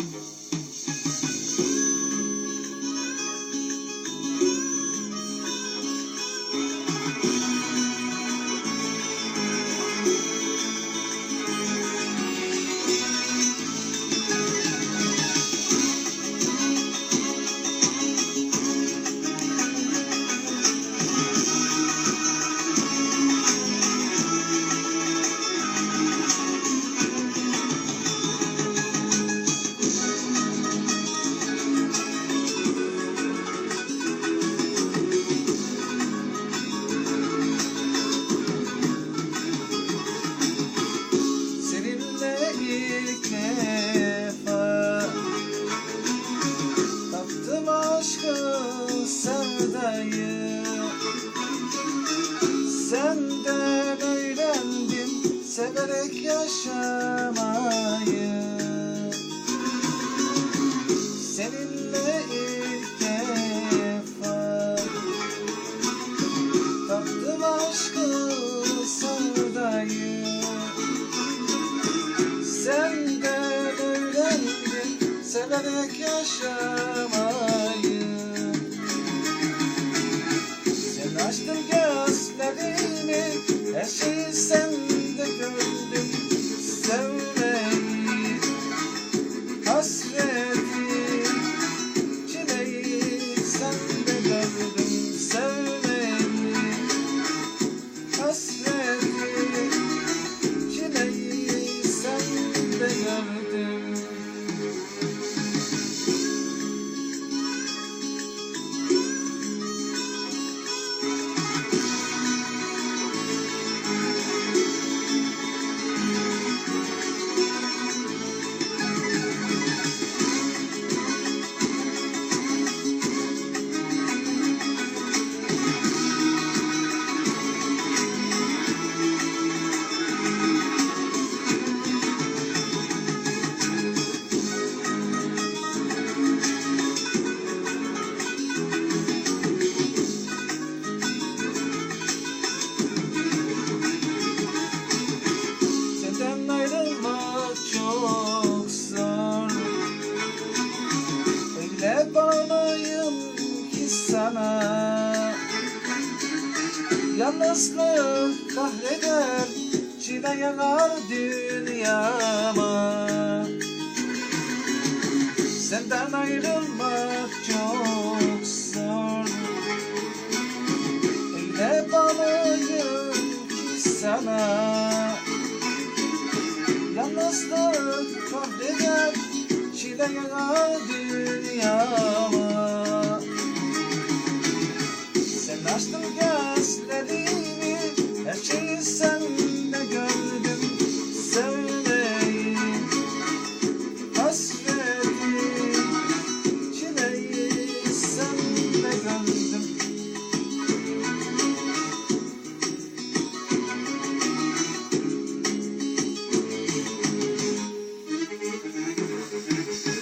Seninle Senden öğrendim severek yaşamayı. Seninle ilk defa Tattım aşkı sevdayı Senden öğrendim severek yaşamayı Let sana Yalnızlık kahreder Çile yanar dünyama. Senden ayrılmak çok zor. Öyle bağlıyım ki sana. Yalnızlık kahreder Çile yanar dünyama